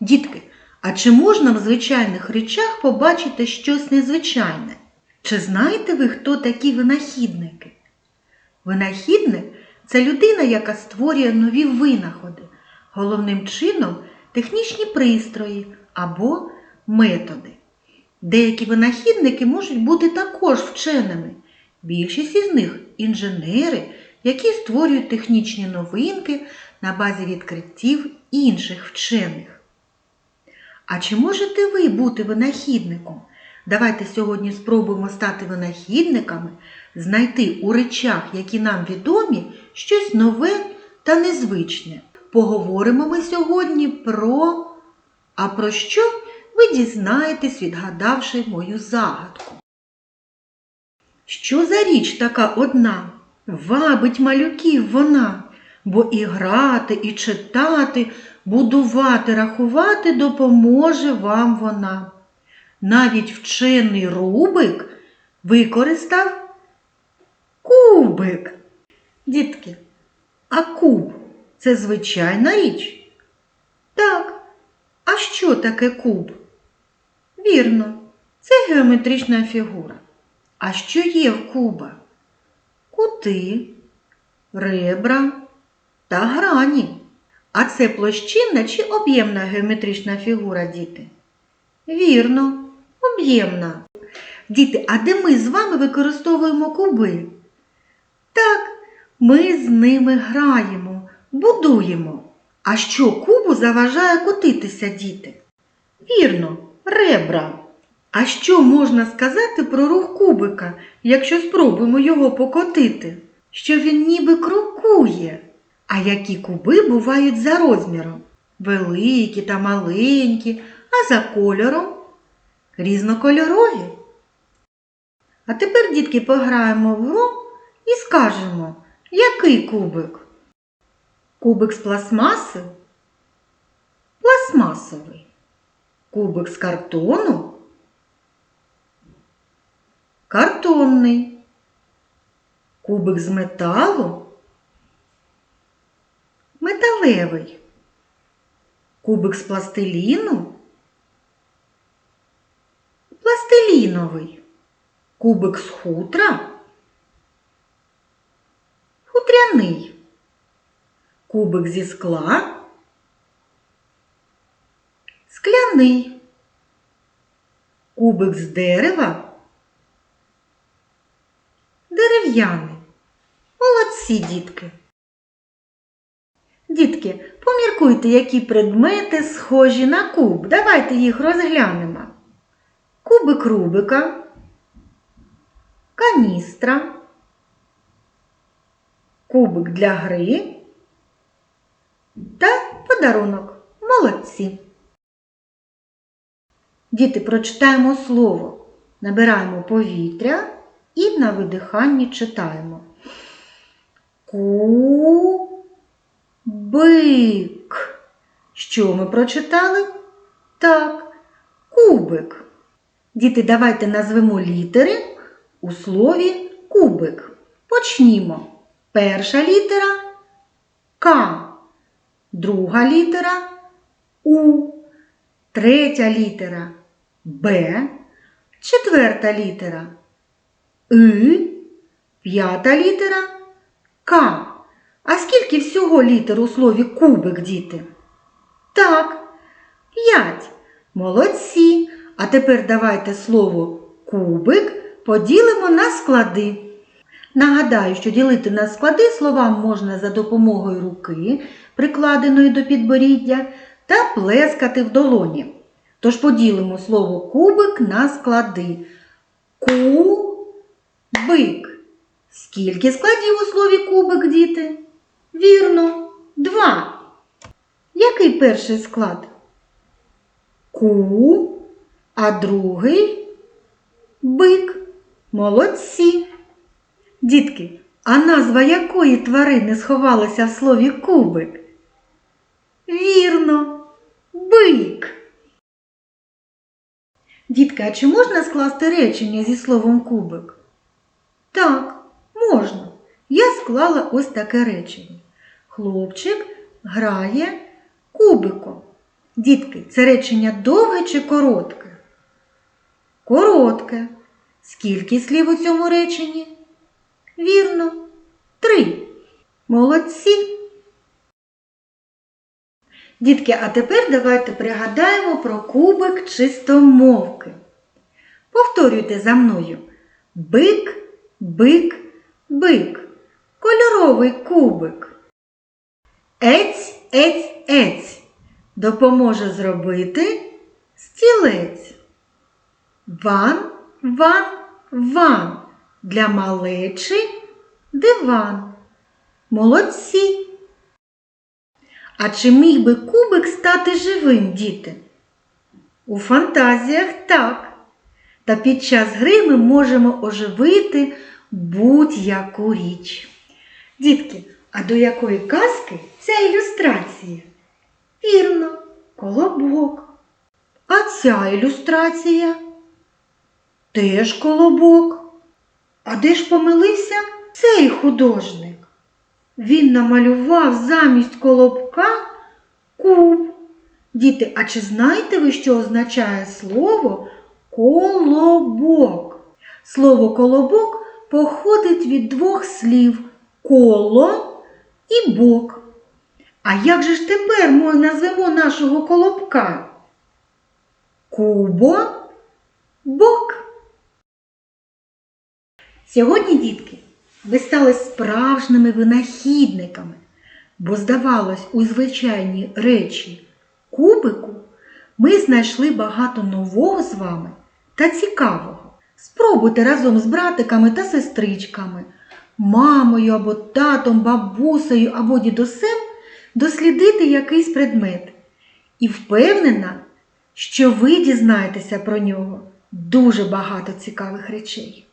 Дітки, а чи можна в звичайних речах побачити щось незвичайне? Чи знаєте ви, хто такі винахідники? Винахідник це людина, яка створює нові винаходи, головним чином технічні пристрої або методи. Деякі винахідники можуть бути також вченими. Більшість із них інженери, які створюють технічні новинки на базі відкриттів інших вчених. А чи можете ви бути винахідником? Давайте сьогодні спробуємо стати винахідниками, знайти у речах, які нам відомі, щось нове та незвичне. Поговоримо ми сьогодні про. А про що ви дізнаєтесь, відгадавши мою загадку? Що за річ така одна? Вабить малюків вона, бо і грати, і читати, будувати, рахувати допоможе вам вона. Навіть вчений Рубик використав кубик. Дітки, а куб це звичайна річ? Так. А що таке куб? Вірно, це геометрична фігура. А що є в куба? Кути, ребра та грані. А це площинна чи об'ємна геометрична фігура, діти? Вірно, об'ємна. Діти, а де ми з вами використовуємо куби? Так, ми з ними граємо, будуємо. А що кубу заважає котитися, діти? Вірно, ребра. А що можна сказати про рух кубика, якщо спробуємо його покотити? Що він ніби крокує. А які куби бувають за розміром? Великі та маленькі, а за кольором різнокольорові. А тепер, дітки, пограємо в гру і скажемо, який кубик? Кубик з пластмаси? Пластмасовий. Кубик з картону? Картонний. Кубик з металу? Металевий. Кубик з пластиліну? Пластиліновий. Кубик з хутра? Хутряний. Кубик зі скла? Скляний. Кубик з дерева? Дерев'яний. Молодці, дітки. Дітки, поміркуйте, які предмети схожі на куб. Давайте їх розглянемо. Кубик Рубика, каністра, кубик для гри та подарунок. Молодці. Діти, прочитаємо слово, набираємо повітря і на видиханні читаємо. Кубик. Що ми прочитали? Так, кубик. Діти, давайте назвемо літери у слові кубик. Почнімо. Перша літера К. Друга літера У. Третя літера Б. Четверта літера И. П'ята літера К. А скільки всього літер у слові кубик, діти? Так, п'ять. Молодці. А тепер давайте слово кубик поділимо на склади. Нагадаю, що ділити на склади словам можна за допомогою руки, прикладеної до підборіддя, та плескати в долоні. Тож поділимо слово кубик на склади. Кубик. Скільки складів у слові кубик, діти? Вірно, два. Який перший склад? Ку, а другий бик. Молодці. Дітки, а назва якої тварини сховалася в слові кубик? Вірно, бик. Дітки, а чи можна скласти речення зі словом кубик? Так, можна. Я склала ось таке речення. Хлопчик грає кубиком. Дітки, це речення довге чи коротке? Коротке. Скільки слів у цьому реченні? Вірно, три. Молодці. Дітки, а тепер давайте пригадаємо про кубик чистомовки. Повторюйте за мною. Бик, бик, бик. Кольоровий кубик. Ець, ець, ець. Допоможе зробити стілець. Ван, ван, ван. Для малечі диван. Молодці. А чи міг би кубик стати живим, діти? У фантазіях так. Та під час гри ми можемо оживити будь-яку річ. Дітки, а до якої казки ця ілюстрація? Вірно, колобок. А ця ілюстрація? Теж колобок. А де ж помилився цей художник? Він намалював замість колобка куб. Діти, а чи знаєте ви, що означає слово колобок? Слово колобок походить від двох слів коло і бок. А як же ж тепер ми назвемо нашого колобка? Кубо бок. Сьогодні, дітки, ви стали справжніми винахідниками, бо, здавалось, у звичайній речі кубику ми знайшли багато нового з вами та цікавого. Спробуйте разом з братиками та сестричками, мамою або татом, бабусею або дідусем дослідити якийсь предмет. І впевнена, що ви дізнаєтеся про нього дуже багато цікавих речей.